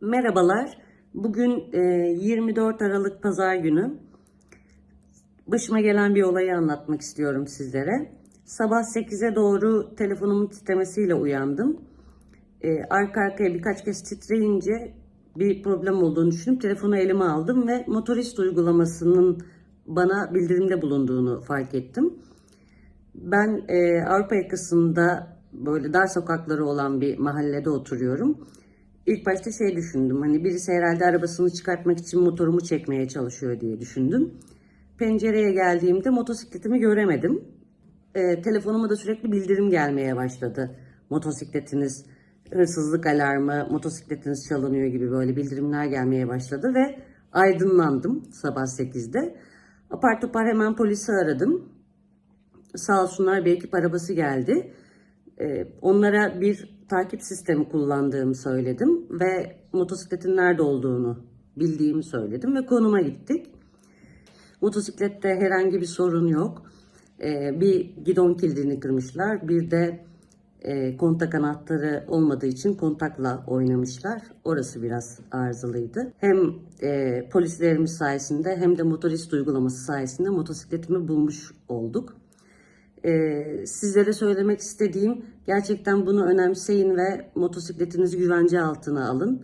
Merhabalar. Bugün e, 24 Aralık Pazar günü. Başıma gelen bir olayı anlatmak istiyorum sizlere. Sabah 8'e doğru telefonumun titremesiyle uyandım. E, arka arkaya birkaç kez titreyince bir problem olduğunu düşünüp telefonu elime aldım ve motorist uygulamasının bana bildirimde bulunduğunu fark ettim. Ben e, Avrupa yakasında böyle dar sokakları olan bir mahallede oturuyorum. İlk başta şey düşündüm. Hani birisi herhalde arabasını çıkartmak için motorumu çekmeye çalışıyor diye düşündüm. Pencereye geldiğimde motosikletimi göremedim. E, telefonuma da sürekli bildirim gelmeye başladı. Motosikletiniz hırsızlık alarmı, motosikletiniz çalınıyor gibi böyle bildirimler gelmeye başladı ve aydınlandım sabah 8'de. Apar topar hemen polisi aradım. Sağ olsunlar bir ekip arabası geldi. Ee, onlara bir takip sistemi kullandığımı söyledim ve motosikletin nerede olduğunu bildiğimi söyledim ve konuma gittik. Motosiklette herhangi bir sorun yok. Ee, bir gidon kilidini kırmışlar. Bir de e, kontak anahtarı olmadığı için kontakla oynamışlar. Orası biraz arızalıydı. Hem e, polislerimiz sayesinde hem de motorist uygulaması sayesinde motosikletimi bulmuş olduk. Ee, sizlere söylemek istediğim gerçekten bunu önemseyin ve motosikletinizi güvence altına alın.